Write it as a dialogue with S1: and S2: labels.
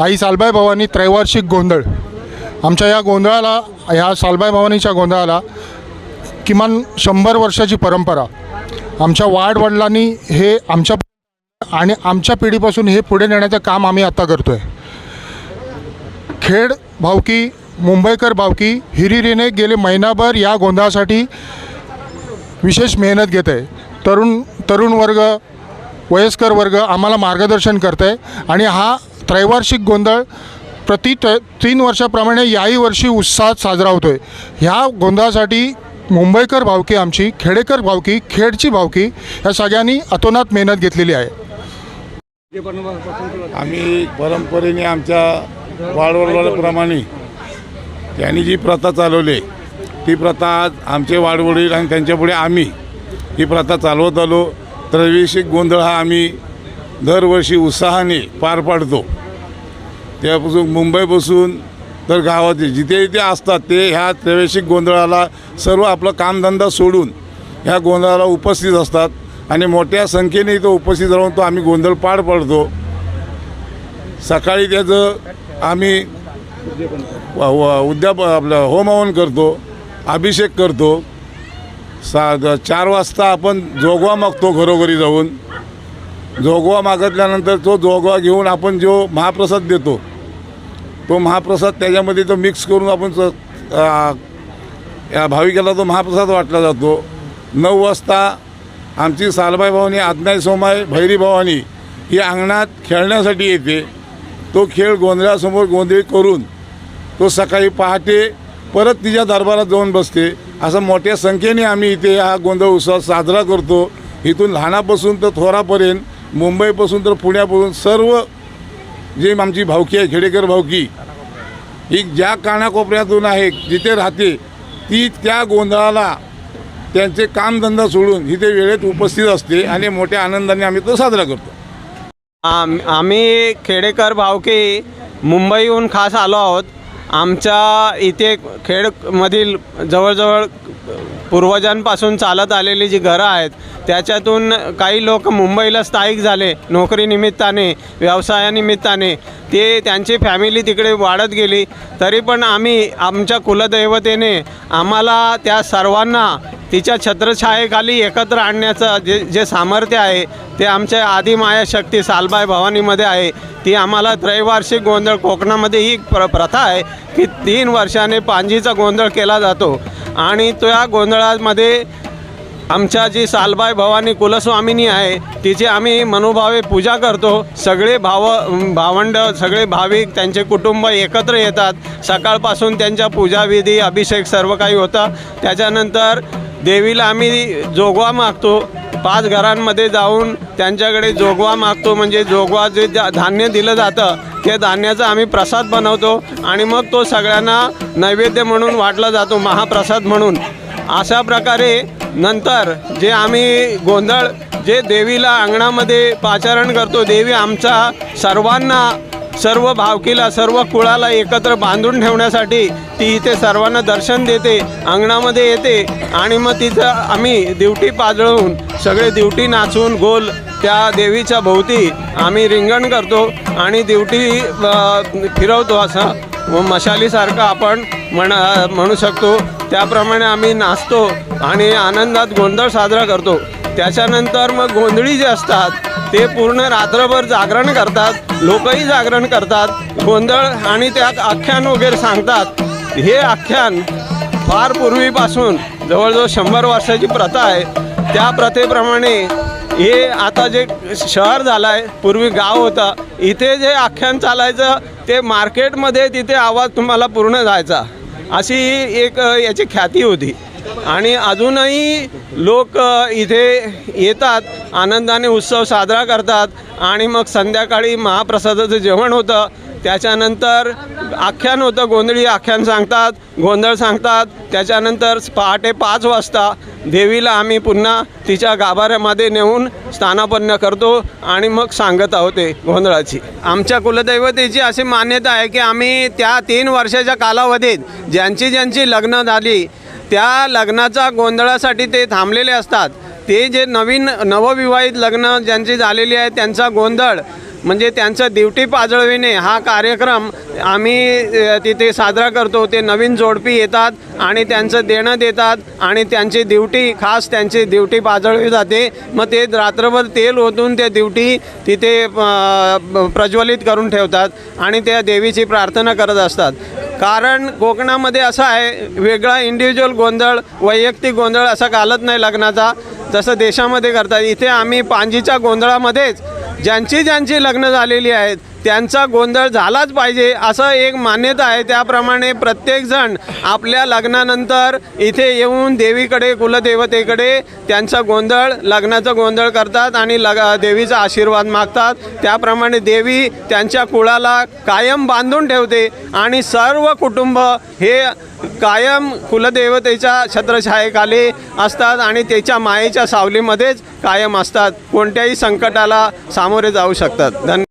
S1: आई सालबाई भवानी त्रैवार्षिक गोंधळ. आमच्या या गोंधळाला ह्या सालबाई भवानीच्या गोंधळाला किमान शंभर वर्षाची परंपरा. आमच्या वाडवडिलांनी हे आमच्या आणि आमच्या पिढीपासून हे पुढे नेण्याचं काम आम्ही आता करतो आहे खेड भावकी मुंबईकर भावकी हिरिरीने गेले महिनाभर या गोंधळासाठी विशेष मेहनत घेत. आहे तरुण तरुण वर्ग वयस्कर वर्ग आम्हाला मार्गदर्शन करत आहे आणि हा त्रैवार्षिक गोंधळ प्रति त तीन वर्षाप्रमाणे याही वर्षी उत्साहात साजरा होतो आहे ह्या गोंधळासाठी मुंबईकर भावकी आमची खेडेकर भावकी खेडची भावकी या सगळ्यांनी अतोनात मेहनत घेतलेली आहे.
S2: आम्ही परंपरेने आमच्या वाडवडिलांप्रमाणे त्यांनी जी प्रथा चालवली ती प्रथा आज आमचे वाडवडील आणि त्यांच्यापुढे आम्ही ही प्रथा चालवत आलो. त्रैवेशिक गोंधळ हा आम्ही दरवर्षी उत्साहाने पार पाडतो. त्यापासून मुंबईपासून तर गावातील जिथे जिथे असतात ते ह्या प्रवेशिक गोंधळाला सर्व आपलं कामधंदा सोडून ह्या गोंधळाला उपस्थित असतात. आणि मोठ्या संख्येने इथं उपस्थित राहून तो आम्ही गोंधळ पार पडतो. सकाळी त्याचं आम्ही उद्याप आपलं होमहवन करतो अभिषेक करतो. सा चार वाजता आपण जोगवा मागतो घरोघरी जाऊन. जोगवा मागतल्यानंतर तो जोगवा घेऊन आपण जो महाप्रसाद देतो तो महाप्रसाद त्याच्यामध्ये तो मिक्स करून आपण स- या भाविकाला तो महाप्रसाद वाटला जातो. नऊ वाजता आमची सालबाई भवानी आज्ञाई सोमाई भैरी भवानी ही अंगणात खेळण्यासाठी येते. तो खेळ गोंधळासमोर गोंधळी करून तो सकाळी पहाटे परत तिच्या दरबारात जाऊन बसते. असं मोठ्या संख्येने आम्ही इथे हा गोंधळ उत्सव साजरा करतो. इथून लहानापासून तर थोरापर्यंत मुंबईपासून तर पुण्यापासून सर्व जे आमची भावकी आहे खेडेकर भावकी ही ज्या कानाकोपऱ्यातून आहे जिथे राहते ती त्या गोंधळाला त्यांचे कामधंदा सोडून इथे वेळेत उपस्थित असते आणि मोठ्या आनंदाने आम्ही तो साजरा करतो.
S3: आम आम्ही खेडेकर भावकी मुंबईहून खास आलो आहोत. आमच्या इथे खेडमधील जवळजवळ पूर्वजांपासून चालत आलेली जी घरं आहेत त्याच्यातून काही लोक मुंबईला स्थायिक झाले नोकरीनिमित्ताने व्यवसायानिमित्ताने ते त्यांची फॅमिली तिकडे वाढत गेली. तरी पण आम्ही आमच्या कुलदैवतेने आम्हाला त्या सर्वांना तिच्या छत्रछायेखाली एकत्र आणण्याचं जे जे सामर्थ्य आहे ते आमच्या आदिमाया शक्ती सालबाई भवानीमध्ये आहे. ती आम्हाला त्रैवार्षिक गोंधळ कोकणामध्ये ही प्र प्रथा आहे की तीन वर्षाने पांजीचा गोंधळ केला जातो. आणि त्या गोंधळामध्ये आमच्या जी सालबाई भवानी कुलस्वामिनी आहे तिची आम्ही मनोभावे पूजा करतो. सगळे भाव भावंड सगळे भाविक त्यांचे कुटुंब एकत्र येतात. सकाळपासून त्यांच्या पूजाविधी अभिषेक सर्व काही होतं. त्याच्यानंतर देवीला आम्ही जोगवा मागतो. पाच घरांमध्ये जाऊन त्यांच्याकडे जोगवा मागतो. म्हणजे जोगवा जे धान्य दिलं जातं ते धान्याचा आम्ही प्रसाद बनवतो आणि मग तो सगळ्यांना नैवेद्य म्हणून वाटला जातो महाप्रसाद म्हणून. अशा प्रकारे नंतर जे आम्ही गोंधळ जे देवीला अंगणामध्ये पाचारण करतो देवी आमचा सर्वांना सर्व भावकीला सर्व कुळाला एकत्र बांधून ठेवण्यासाठी ती इथे सर्वांना दर्शन देते अंगणामध्ये येते आणि मग तिथं आम्ही दिवटी पाजळून सगळे दिवटी नाचून गोल त्या देवीच्या भोवती आम्ही रिंगण करतो आणि दिवटी फिरवतो असं. मशालीसारखं आपण म्हण म्हणू शकतो. त्याप्रमाणे आम्ही नाचतो आणि आनंदात गोंधळ साजरा करतो. त्याच्यानंतर मग गोंधळी जे असतात ते पूर्ण रात्रभर जागरण करतात लोकही जागरण करतात. गोंधळ आणि त्यात आख्यान वगैरे सांगतात. हे आख्यान फार पूर्वीपासून जवळजवळ शंभर वर्षाची प्रथा आहे. त्या प्रथेप्रमाणे हे आता जे शहर झालं आहे पूर्वी गाव होतं इथे जे आख्यान चालायचं ते मार्केटमध्ये तिथे आवाज तुम्हाला पूर्ण जायचा. अशी एक याची ख्याती होती. आणि अजूनही लोक इथे येतात आनंदाने उत्सव साजरा करतात आणि मग संध्याकाळी महाप्रसादाचं जेवण होतं. त्याच्यानंतर आख्यान होतं गोंधळी आख्यान सांगतात गोंधळ सांगतात. त्याच्यानंतर पहाटे पाच वाजता देवीला आम्ही पुन्हा तिच्या गाभाऱ्यामध्ये नेऊन स्थानापन्न करतो आणि मग सांगता होते गोंधळाची. आमच्या कुलदैवतेची अशी मान्यता आहे की आम्ही त्या तीन वर्षाच्या कालावधीत ज्यांची ज्यांची लग्न झाली त्या लग्नाचा गोंधळासाठी ते थांबलेले असतात. ते जे नवीन नवविवाहित लग्न ज्यांची झालेली आहे त्यांचा गोंधळ म्हणजे त्यांचं दिवटी पाजळविणे हा कार्यक्रम आम्ही तिथे साजरा करतो. ते नवीन जोडपी येतात आणि त्यांचं देणं देतात आणि त्यांची दिवटी खास त्यांची दिवटी पाजळली जाते. मग ते रात्रभर तेल ओतून त्या दिवटी तिथे प्रज्वलित करून ठेवतात आणि त्या देवीची प्रार्थना करत असतात. कारण कोकणामध्ये असं आहे वेगळा इंडिव्हिज्युअल गोंधळ वैयक्तिक गोंधळ असा घालत नाही लग्नाचा. जसं देशामध्ये करतात. इथे आम्ही पांजीच्या गोंधळामध्येच ज्यांची ज्यांची लग्न झालेली आहेत त्यांचा गोंधळ झालाच पाहिजे असं एक मान्यता आहे. त्याप्रमाणे प्रत्येकजण आपल्या लग्नानंतर इथे येऊन देवीकडे कुलदेवतेकडे त्यांचा गोंधळ लग्नाचा गोंधळ करतात आणि लग देवीचा आशीर्वाद मागतात. त्याप्रमाणे देवी त्यांच्या कुळाला कायम बांधून ठेवते आणि सर्व कुटुंब हे कायम कुलदेवतेच्या छत्रछायेखाली असतात आणि त्याच्या मायेच्या सावलीमध्येच कायम असतात. कोणत्याही संकटाला सामोरे जाऊ शकतात. धन्यवाद